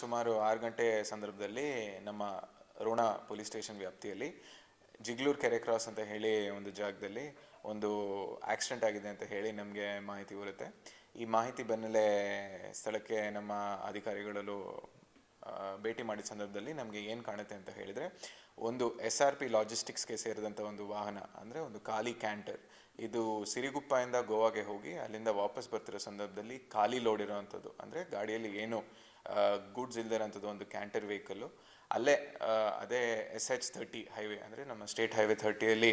ಸುಮಾರು ಆರು ಗಂಟೆ ಸಂದರ್ಭದಲ್ಲಿ ನಮ್ಮ ರೋಣ ಪೊಲೀಸ್ ಸ್ಟೇಷನ್ ವ್ಯಾಪ್ತಿಯಲ್ಲಿ ಜಿಗ್ಲೂರ್ ಕೆರೆ ಕ್ರಾಸ್ ಅಂತ ಹೇಳಿ ಒಂದು ಜಾಗದಲ್ಲಿ ಒಂದು ಆಕ್ಸಿಡೆಂಟ್ ಆಗಿದೆ ಅಂತ ಹೇಳಿ ನಮಗೆ ಮಾಹಿತಿ ಬರುತ್ತೆ. ಈ ಮಾಹಿತಿ ಬೆನ್ನಲ್ಲೇ ಸ್ಥಳಕ್ಕೆ ನಮ್ಮ ಅಧಿಕಾರಿಗಳಲ್ಲೂ ಭೇಟಿ ಮಾಡಿದ ಸಂದರ್ಭದಲ್ಲಿ ನಮಗೆ ಏನು ಕಾಣುತ್ತೆ ಅಂತ ಹೇಳಿದರೆ, ಒಂದು ಎಸ್ ಆರ್ ಪಿ ಲಾಜಿಸ್ಟಿಕ್ಸ್ಗೆ ಸೇರಿದಂಥ ಒಂದು ವಾಹನ, ಅಂದರೆ ಒಂದು ಖಾಲಿ ಕ್ಯಾಂಟರ್ ಇದು ಸಿರಿಗುಪ್ಪದಿಂದ ಗೋವಾಗೆ ಹೋಗಿ ಅಲ್ಲಿಂದ ವಾಪಸ್ ಬರ್ತಿರೋ ಸಂದರ್ಭದಲ್ಲಿ ಖಾಲಿ ಲೋಡ್ ಇರೋವಂಥದ್ದು. ಅಂದರೆ ಗಾಡಿಯಲ್ಲಿ ಏನು ಗೂಡ್ಸ್ ಇಲ್ದಿರೋಂಥದ್ದು ಒಂದು ಕ್ಯಾಂಟರ್ ವೆಹಿಕಲ್ಲು ಅಲ್ಲೇ ಅದೇ ಎಸ್ ಎಚ್ ಥರ್ಟಿ ಹೈವೇ ಅಂದರೆ ನಮ್ಮ ಸ್ಟೇಟ್ ಹೈವೇ ಥರ್ಟಿಯಲ್ಲಿ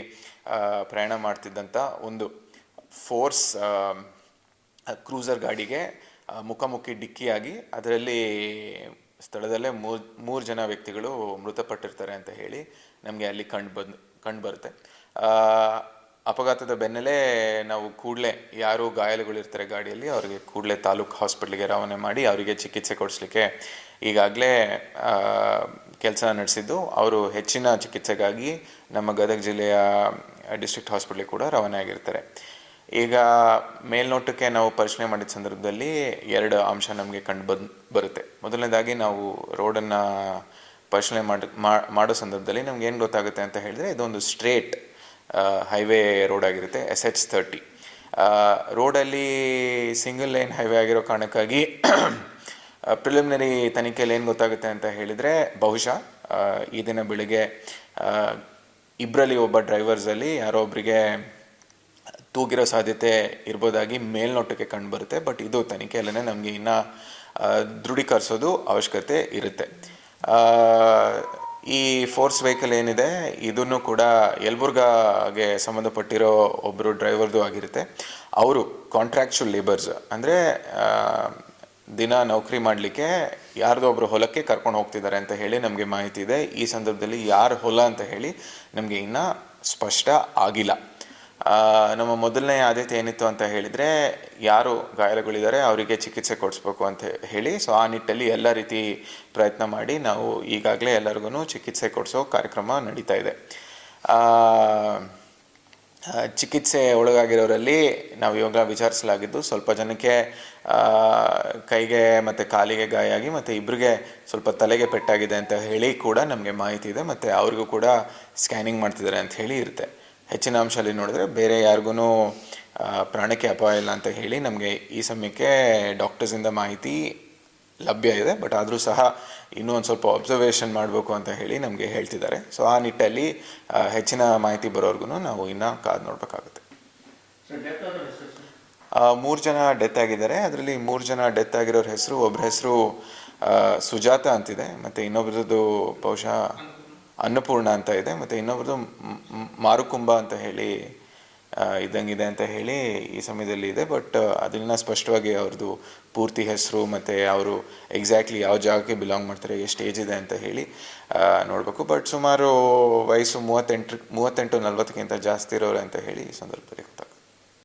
ಪ್ರಯಾಣ ಮಾಡ್ತಿದ್ದಂಥ ಒಂದು ಫೋರ್ಸ್ ಕ್ರೂಸರ್ ಗಾಡಿಗೆ ಮುಖಾಮುಖಿ ಡಿಕ್ಕಿಯಾಗಿ ಅದರಲ್ಲಿ ಸ್ಥಳದಲ್ಲೇ ಮೂರು ಮೂರು ಜನ ವ್ಯಕ್ತಿಗಳು ಮೃತಪಟ್ಟಿರ್ತಾರೆ ಅಂತ ಹೇಳಿ ನಮಗೆ ಅಲ್ಲಿ ಕಂಡು ಬಂದು, ಕಂಡು ಬರುತ್ತೆ. ಅಪಘಾತದ ಬೆನ್ನಲ್ಲೇ ನಾವು ಕೂಡಲೇ ಯಾರು ಗಾಯಾಳುಗಳಿರ್ತಾರೆ ಗಾಡಿಯಲ್ಲಿ, ಅವರಿಗೆ ಕೂಡಲೇ ತಾಲೂಕು ಹಾಸ್ಪಿಟ್ಲಿಗೆ ರವಾನೆ ಮಾಡಿ ಅವರಿಗೆ ಚಿಕಿತ್ಸೆ ಕೊಡಿಸ್ಲಿಕ್ಕೆ ಈಗಾಗಲೇ ಕೆಲಸ ನಡೆಸಿದ್ದು. ಅವರು ಹೆಚ್ಚಿನ ಚಿಕಿತ್ಸೆಗಾಗಿ ನಮ್ಮ ಗದಗ ಜಿಲ್ಲೆಯ ಡಿಸ್ಟ್ರಿಕ್ಟ್ ಹಾಸ್ಪಿಟ್ಲಿಗೆ ಕೂಡ ರವಾನೆ ಆಗಿರ್ತಾರೆ. ಈಗ ಮೇಲ್ನೋಟಕ್ಕೆ ನಾವು ಪರಿಶೀಲನೆ ಮಾಡಿದ ಸಂದರ್ಭದಲ್ಲಿ ಎರಡು ಅಂಶ ನಮಗೆ ಕಂಡು ಬಂದ್, ಬರುತ್ತೆ. ಮೊದಲನೇದಾಗಿ ನಾವು ರೋಡನ್ನು ಪರಿಶೀಲನೆ ಮಾಡಿ ಮಾಡೋ ಸಂದರ್ಭದಲ್ಲಿ ನಮ್ಗೆ ಏನು ಗೊತ್ತಾಗುತ್ತೆ ಅಂತ ಹೇಳಿದ್ರೆ ಇದೊಂದು ಸ್ಟ್ರೇಟ್ ಹೈವೇ ರೋಡ್ ಆಗಿರುತ್ತೆ ಎಸ್ ಎಚ್ ತರ್ಟಿ ರೋಡಲ್ಲಿ ಸಿಂಗಲ್ ಲೈನ್ ಹೈವೇ ಆಗಿರೋ ಕಾರಣಕ್ಕಾಗಿ ಪ್ರಿಲಿಮಿನರಿ ತನಿಖೆಯಲ್ಲಿ ಏನು ಗೊತ್ತಾಗುತ್ತೆ ಅಂತ ಹೇಳಿದರೆ, ಬಹುಶಃ ಈ ದಿನ ಬೆಳಿಗ್ಗೆ ಇಬ್ಬರಲ್ಲಿ ಒಬ್ಬ ಡ್ರೈವರ್ಸಲ್ಲಿ ಯಾರೋ ಒಬ್ಬರಿಗೆ ತೂಗಿರೋ ಸಾಧ್ಯತೆ ಇರ್ಬೋದಾಗಿ ಮೇಲ್ನೋಟಕ್ಕೆ ಕಂಡು ಬರುತ್ತೆ ಬಟ್ ಇದು ತನಿಖೆಯಲ್ಲೇ ನಮಗೆ ಇನ್ನೂ ದೃಢೀಕರಿಸೋದು ಅವಶ್ಯಕತೆ ಇರುತ್ತೆ. ಈ ಫೋರ್ಸ್ ವೆಹಿಕಲ್ ಏನಿದೆ, ಇದನ್ನು ಕೂಡ ಯಲ್ಬುರ್ಗಾಗೆ ಸಂಬಂಧಪಟ್ಟಿರೋ ಒಬ್ಬರು ಡ್ರೈವರ್ದು ಆಗಿರುತ್ತೆ. ಅವರು ಕಾಂಟ್ರಾಕ್ಚುಲ್ ಲೇಬರ್ಸ್ ಅಂದರೆ ದಿನ ನೌಕರಿ ಮಾಡಲಿಕ್ಕೆ ಯಾರ್ದೋ ಒಬ್ಬರು ಹೊಲಕ್ಕೆ ಕರ್ಕೊಂಡು ಹೋಗ್ತಿದ್ದಾರೆ ಅಂತ ಹೇಳಿ ನಮಗೆ ಮಾಹಿತಿ ಇದೆ. ಈ ಸಂದರ್ಭದಲ್ಲಿ ಯಾರು ಹೊಲ ಅಂತ ಹೇಳಿ ನಮಗೆ ಇನ್ನೂ ಸ್ಪಷ್ಟ ಆಗಿಲ್ಲ. ನಮ್ಮ ಮೊದಲನೇ ಆದ್ಯತೆ ಏನಿತ್ತು ಅಂತ ಹೇಳಿದರೆ, ಯಾರು ಗಾಯಾಳುಗಳಿದ್ದಾರೆ ಅವರಿಗೆ ಚಿಕಿತ್ಸೆ ಕೊಡಿಸ್ಬೇಕು ಅಂತ ಹೇಳಿ, ಸೊ ಆ ನಿಟ್ಟಲ್ಲಿ ಎಲ್ಲ ರೀತಿ ಪ್ರಯತ್ನ ಮಾಡಿ ನಾವು ಈಗಾಗಲೇ ಎಲ್ಲರಿಗೂ ಚಿಕಿತ್ಸೆ ಕೊಡಿಸೋ ಕಾರ್ಯಕ್ರಮ ನಡೀತಾ ಇದೆ. ಚಿಕಿತ್ಸೆ ಒಳಗಾಗಿರೋರಲ್ಲಿ ನಾವು ಇವಾಗ ವಿಚಾರಿಸಲಾಗಿದ್ದು, ಸ್ವಲ್ಪ ಜನಕ್ಕೆ ಕೈಗೆ ಮತ್ತು ಕಾಲಿಗೆ ಗಾಯ ಆಗಿ ಮತ್ತು ಇಬ್ಬರಿಗೆ ಸ್ವಲ್ಪ ತಲೆಗೆ ಪೆಟ್ಟಾಗಿದೆ ಅಂತ ಹೇಳಿ ಕೂಡ ನಮಗೆ ಮಾಹಿತಿ ಇದೆ, ಮತ್ತು ಅವ್ರಿಗೂ ಕೂಡ ಸ್ಕ್ಯಾನಿಂಗ್ ಮಾಡ್ತಿದ್ದಾರೆ ಅಂತ ಹೇಳಿ ಇರುತ್ತೆ. ಹೆಚ್ಚಿನ ಅಂಶದಲ್ಲಿ ನೋಡಿದ್ರೆ ಬೇರೆ ಯಾರಿಗೂ ಪ್ರಾಣಕ್ಕೆ ಅಪಾಯ ಇಲ್ಲ ಅಂತ ಹೇಳಿ ನಮಗೆ ಈ ಸಮಯಕ್ಕೆ ಡಾಕ್ಟರ್ಸಿಂದ ಮಾಹಿತಿ ಲಭ್ಯ ಇದೆ. ಬಟ್ ಆದರೂ ಸಹ ಇನ್ನೂ ಒಂದು ಸ್ವಲ್ಪ ಅಬ್ಸರ್ವೇಷನ್ ಮಾಡಬೇಕು ಅಂತ ಹೇಳಿ ನಮಗೆ ಹೇಳ್ತಿದ್ದಾರೆ. ಸೊ ಆ ನಿಟ್ಟಲ್ಲಿ ಹೆಚ್ಚಿನ ಮಾಹಿತಿ ಬರೋರ್ಗು ನಾವು ಇನ್ನೂ ಕಾದು ನೋಡಬೇಕಾಗುತ್ತೆ. ಮೂರು ಜನ ಡೆತ್ ಆಗಿದ್ದಾರೆ. ಅದರಲ್ಲಿ ಮೂರು ಜನ ಡೆತ್ ಆಗಿರೋರ ಹೆಸರು ಒಬ್ಬರ ಹೆಸರು ಸುಜಾತ ಅಂತಿದೆ. ಮತ್ತು ಇನ್ನೊಬ್ರದ್ದು ಬಹುಶಃ ಅನ್ನಪೂರ್ಣ ಅಂತ ಇದೆ, ಮತ್ತು ಇನ್ನೊಬ್ರದ್ದು ಮ್- ಮ್- ಮಾರುಕುಂಬ ಅಂತ ಹೇಳಿ ಇದ್ದಂಗಿದೆ ಅಂತ ಹೇಳಿ ಈ ಸಮಯದಲ್ಲಿ ಇದೆ, ಬಟ್ ಅದನ್ನ ಸ್ಪಷ್ಟವಾಗಿ ಅವ್ರದ್ದು ಪೂರ್ತಿ ಹೆಸರು, ಮತ್ತು ಅವರು ಎಕ್ಸಾಕ್ಟ್ಲಿ ಯಾವ ಜಾಗಕ್ಕೆ ಬಿಲಾಂಗ್ ಮಾಡ್ತಾರೆ, ಎಷ್ಟು ಏಜ್ ಇದೆ ಅಂತ ಹೇಳಿ ನೋಡಬೇಕು. ಬಟ್ ಸುಮಾರು ವಯಸ್ಸು ಮೂವತ್ತೆಂಟು ಮೂವತ್ತೆಂಟು ನಲ್ವತ್ತಕ್ಕಿಂತ ಜಾಸ್ತಿ ಇರೋರು ಅಂತ ಹೇಳಿ ಈ ಸಂದರ್ಭದಲ್ಲಿ ಗೊತ್ತಾಗುತ್ತೆ.